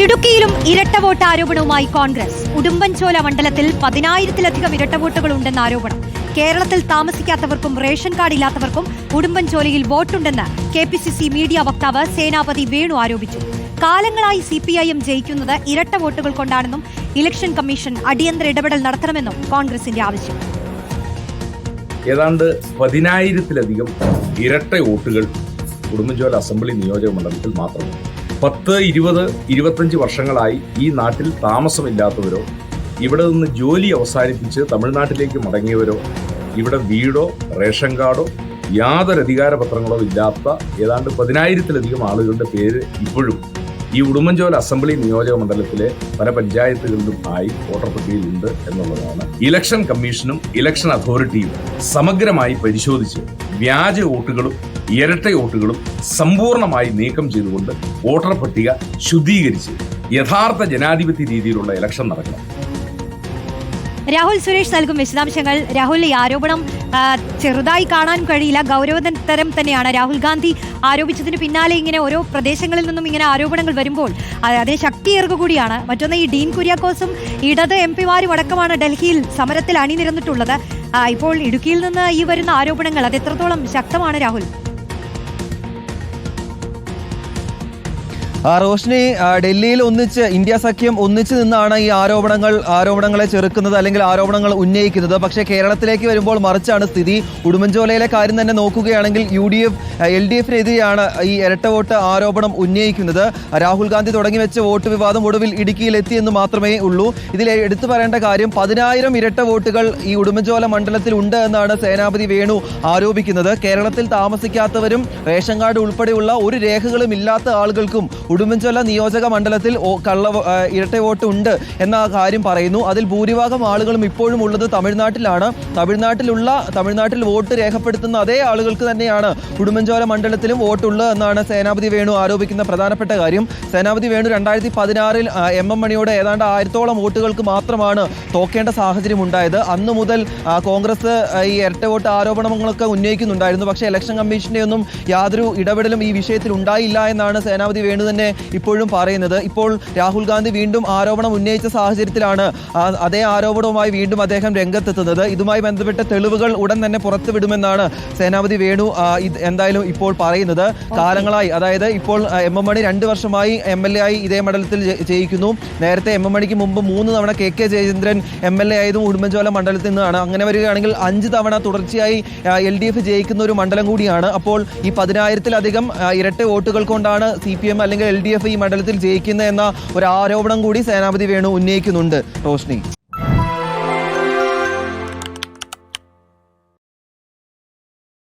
ഇടുക്കിയിലും ഇരട്ട വോട്ട് ആരോപണവുമായി കോൺഗ്രസ്. ഉടുമ്പൻചോല മണ്ഡലത്തിൽ പതിനായിരത്തിലധികം ഇരട്ട വോട്ടുകൾ ഉണ്ടെന്ന ആരോപണം. കേരളത്തിൽ താമസിക്കാത്തവർക്കും റേഷൻ കാർഡ് ഇല്ലാത്തവർക്കും ഉടുമ്പൻചോലയിൽ വോട്ടുണ്ടെന്ന് K P C C media വക്താവ് സേനാപതി വേണു ആരോപിച്ചു. കാലങ്ങളായി സി പി ഐ എം ജയിക്കുന്നത് ഇരട്ട വോട്ടുകൾ കൊണ്ടാണെന്നും ഇലക്ഷൻ കമ്മീഷൻ അടിയന്തര ഇടപെടൽ നടത്തണമെന്നും കോൺഗ്രസിന്റെ ആവശ്യം. ഏതാണ്ട് പതിനായിരത്തിലധികം ഇരട്ട വോട്ടുകൾ ഉടുമ്പൻചോല അസംബ്ലി നിയോജക മണ്ഡലത്തിൽ മാത്രമാണ് പത്ത് ഇരുപത് ഇരുപത്തഞ്ച് വർഷങ്ങളായി ഈ നാട്ടിൽ താമസമില്ലാത്തവരോ ഇവിടെ നിന്ന് ജോലി അവസാനിപ്പിച്ച് തമിഴ്നാട്ടിലേക്ക് മടങ്ങിയവരോ ഇവിടെ വീടോ റേഷൻ കാർഡോ യാതൊരു അധികാരപത്രങ്ങളോ ഇല്ലാത്ത ഏതാണ്ട് പതിനായിരത്തിലധികം ആളുകളുടെ പേര് ഇപ്പോഴും ഈ ഉടുമ്പൻചോല അസംബ്ലി നിയോജക മണ്ഡലത്തിലെ പല പഞ്ചായത്തുകളിലും ആയി വോട്ടർ പട്ടികയിലുണ്ട് എന്നുള്ളതാണ്. ഇലക്ഷൻ കമ്മീഷനും ഇലക്ഷൻ അതോറിറ്റിയും സമഗ്രമായി പരിശോധിച്ച് വ്യാജ വോട്ടുകളും ഇരട്ട വോട്ടുകളും സമ്പൂർണമായി നീക്കം ചെയ്തുകൊണ്ട് വോട്ടർ പട്ടിക ശുദ്ധീകരിച്ച് യഥാർത്ഥ ജനാധിപത്യ രീതിയിലുള്ള ഇലക്ഷൻ നടക്കണം. രാഹുൽ സുരേഷ് നൽകും വിശദാംശങ്ങൾ. രാഹുൽ ഈ ആരോപണം ചെറുതായി കാണാൻ കഴിയില്ല. ഗൗരവതരം തന്നെയാണ് രാഹുൽ ഗാന്ധി ആരോപിച്ചതിന് പിന്നാലെ ഇങ്ങനെ ഓരോ പ്രദേശങ്ങളിൽ നിന്നും ഇങ്ങനെ ആരോപണങ്ങൾ വരുമ്പോൾ അതിന് ശക്തിയേറുക കൂടിയാണ്. മറ്റൊന്ന് ഈ ഡീൻ കുര്യാക്കോസും ഇടത് എം പിമാരും അടക്കമാണ് ഡൽഹിയിൽ സമരത്തിൽ അണിനിരന്നിട്ടുള്ളത്. ഇപ്പോൾ ഇടുക്കിയിൽ നിന്ന് ഈ വരുന്ന ആരോപണങ്ങൾ അത് എത്രത്തോളം ശക്തമാണ് രാഹുൽ? റോഷ്നി ഡൽഹിയിൽ ഒന്നിച്ച് ഇന്ത്യ സഖ്യം ഒന്നിച്ചു നിന്നാണ് ഈ ആരോപണങ്ങൾ ആരോപണങ്ങളെ ചെറുക്കുന്നത് അല്ലെങ്കിൽ ആരോപണങ്ങൾ ഉന്നയിക്കുന്നത്. പക്ഷേ കേരളത്തിലേക്ക് വരുമ്പോൾ മറിച്ചാണ് സ്ഥിതി. ഉടുമ്പൻചോലയിലെ കാര്യം തന്നെ നോക്കുകയാണെങ്കിൽ U D F L D എഫിനെതിരെയാണ് ഈ ഇരട്ട വോട്ട് ആരോപണം ഉന്നയിക്കുന്നത്. രാഹുൽ ഗാന്ധി തുടങ്ങി വെച്ച വോട്ട് വിവാദം ഒടുവിൽ ഇടുക്കിയിൽ എത്തിയെന്ന് മാത്രമേ ഉള്ളൂ. ഇതിൽ എടുത്തു പറയേണ്ട കാര്യം പതിനായിരം ഇരട്ട വോട്ടുകൾ ഈ ഉടുമ്പൻചോല മണ്ഡലത്തിൽ ഉണ്ട് എന്നാണ് സേനാപതി വേണു ആരോപിക്കുന്നത്. കേരളത്തിൽ താമസിക്കാത്തവരും റേഷൻ കാർഡ് ഉൾപ്പെടെയുള്ള ഒരു രേഖകളും ഇല്ലാത്ത ആളുകൾക്കും ഉടുമ്പൻചോല നിയോജക മണ്ഡലത്തിൽ കള്ള ഇരട്ട വോട്ട് ഉണ്ട് എന്ന കാര്യം പറയുന്നു. അതിൽ ഭൂരിഭാഗം ആളുകളും ഇപ്പോഴും ഉള്ളത് തമിഴ്നാട്ടിലാണ്. തമിഴ്നാട്ടിലുള്ള തമിഴ്നാട്ടിൽ വോട്ട് രേഖപ്പെടുത്തുന്ന അതേ ആളുകൾക്ക് തന്നെയാണ് ഉടുമ്പൻചോല മണ്ഡലത്തിലും വോട്ടുള്ളത് എന്നാണ് സേനാപതി വേണു ആരോപിക്കുന്ന പ്രധാനപ്പെട്ട കാര്യം. സേനാപതി വേണു രണ്ടായിരത്തി പതിനാറിൽ എം എം മണിയോട് ഏതാണ്ട് ആയിരത്തോളം വോട്ടുകൾക്ക് മാത്രമാണ് തോക്കേണ്ട സാഹചര്യം ഉണ്ടായത്. അന്നു മുതൽ കോൺഗ്രസ് ഈ ഇരട്ട വോട്ട് ആരോപണങ്ങളൊക്കെ ഉന്നയിക്കുന്നുണ്ടായിരുന്നു. പക്ഷേ ഇലക്ഷൻ കമ്മീഷന്റെ ഒന്നും യാതൊരു ഇടപെടലും ഈ വിഷയത്തിൽ ഉണ്ടായില്ല എന്നാണ് സേനാപതി വേണു തന്നെ ഇപ്പോഴും പറയുന്നത്. ഇപ്പോൾ രാഹുൽ ഗാന്ധി വീണ്ടും ആരോപണം ഉന്നയിച്ച സാഹചര്യത്തിലാണ് അതേ ആരോപണവുമായി വീണ്ടും അദ്ദേഹം രംഗത്തെത്തുന്നത്. ഇതുമായി ബന്ധപ്പെട്ട തെളിവുകൾ ഉടൻ തന്നെ പുറത്തുവിടുമെന്നാണ് സേനാപതി വേണു എന്തായാലും ഇപ്പോൾ പറയുന്നത്. കാലങ്ങളായി അതായത് ഇപ്പോൾ എം എം മണി രണ്ട് വർഷമായി എം എൽ എ ആയി ഇതേ മണ്ഡലത്തിൽ ജയിക്കുന്നു. നേരത്തെ എം എം മണിക്ക് മുമ്പ് മൂന്ന് തവണ K K Jayachandran M L A ആയതും ഉടുമ്പൻചോല മണ്ഡലത്തിൽ നിന്നാണ്. അങ്ങനെ വരികയാണെങ്കിൽ അഞ്ച് തവണ തുടർച്ചയായി എൽ ഡി എഫ് ജയിക്കുന്ന ഒരു മണ്ഡലം കൂടിയാണ്. അപ്പോൾ ഈ പതിനായിരത്തിലധികം ഇരട്ട വോട്ടുകൾ കൊണ്ടാണ് സി പി എം അല്ലെങ്കിൽ എൽ ഡി എഫ് ഈ മണ്ഡലത്തിൽ ജയിക്കുന്ന എന്ന ഒരു ആരോപണം കൂടി സേനാപതി വേണു ഉന്നയിക്കുന്നുണ്ട്. റോഷ്നി.